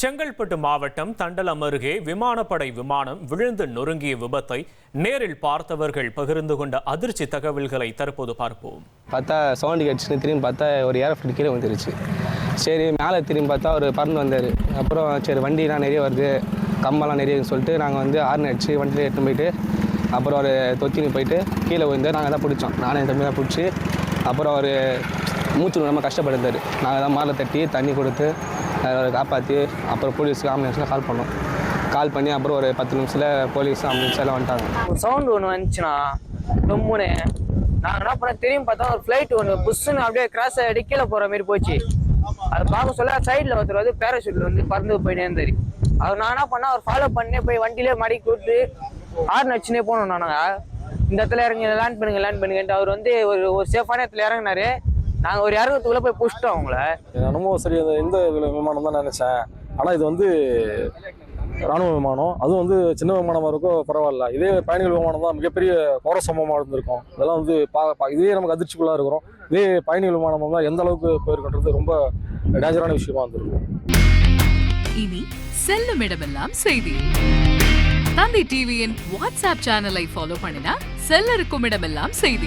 செங்கல்பட்டு மாவட்டம் தண்டலம் அருகே விமானப்படை விமானம் விழுந்து நொறுங்கிய விபத்தை நேரில் பார்த்தவர்கள் பகிர்ந்து கொண்ட அதிர்ச்சி தகவல்களை தற்போது பார்ப்போம். பார்த்தா சவுண்டு கிடச்சுன்னு திரும்பி பார்த்தா ஒரு ஏரோஃபிட் கீழே வந்துருச்சு சரி மேலே திரும்பி பார்த்தா அவர் பறந்து வந்தார். அப்புறம் சரி வண்டிலாம் நிறைய வருது கம்பெல்லாம் நிறைய சொல்லிட்டு நாங்கள் வந்து ஆர்ன் அடிச்சு வண்டியில் எடுத்துன்னு போயிட்டு அப்புறம் அவர் தொத்தினு போயிட்டு கீழே விழுந்து நாங்கள் தான் பிடிச்சோம். நானும் என் தம்பி தான் பிடிச்சி அப்புறம் அவர் மூச்சு ரொம்ப கஷ்டப்பட்டிருந்தார். நாங்கள் தான் மாலை தட்டி தண்ணி கொடுத்து அவரை காப்பாற்றி அப்புறம் போலீஸ்க்கு ஆம்புலன்ஸில் கால் பண்ணோம். கால் பண்ணி அப்புறம் ஒரு பத்து நிமிஷத்தில் போலீஸ் ஆம்புலன்ஸ் எல்லாம் வந்துட்டாங்க. ஒரு சவுண்ட் ஒன்று வந்துச்சுன்னா டொம்முன்னு நான் என்ன பண்ண தெரியும் பார்த்தா ஒரு ஃப்ளைட் ஒன்று புஷ்ஷுன்னு அப்படியே கிராஸ் ஆகிட்டு கீழே போகிற மாதிரி போச்சு. அதை பார்க்க சொல்ல சைடில் ஒருத்தர் வந்து பேராஷூட்டில் வந்து பறந்து போயினே இருந்தார். அவர் நான் என்ன பண்ணேன் அவர் ஃபாலோ பண்ணி போய் வண்டியிலே மடக்கி விட்டு ஆறு நச்சுனே போனோம் நாங்கள் இந்த இடத்துல இறங்கி லேண்ட் பண்ணுங்க லேண்ட் பண்ணுங்கன்ட்டு அவர் வந்து ஒரு ஒரு சேஃபான இடத்துல இறங்குனாரு. நாங்கள் ஒரு இறங்கத்துக்குள்ளே போய் புஷ்ட்டோம் அவங்கள. என்னமோ சரி இந்த விமானம் தான் நினச்சேன். ஆனால் இது வந்து ராணுவ விமானம். அதுவும் வந்து சின்ன விமானமாக இருக்கும் பரவாயில்ல. இதே பயணிகள் விமானம் தான் மிகப்பெரிய கோர சம்பவமாக இருந்திருக்கும். இதெல்லாம் வந்து பா பா- இதே நமக்கு அதிர்ச்சிக்குள்ளாக இருக்கிறோம். இதே பயணிகள் விமானம் தான் எந்த அளவுக்கு போயிருக்கின்றது ரொம்ப டேஞ்சரான விஷயமா இருந்திருக்கும். இனி செல்லும் இடமெல்லாம் செய்தி. தந்தை டிவியின் வாட்ஸ்அப் சேனலை ஃபாலோ பண்ணினா செல்ல இருக்கும் இடமெல்லாம் செய்தி.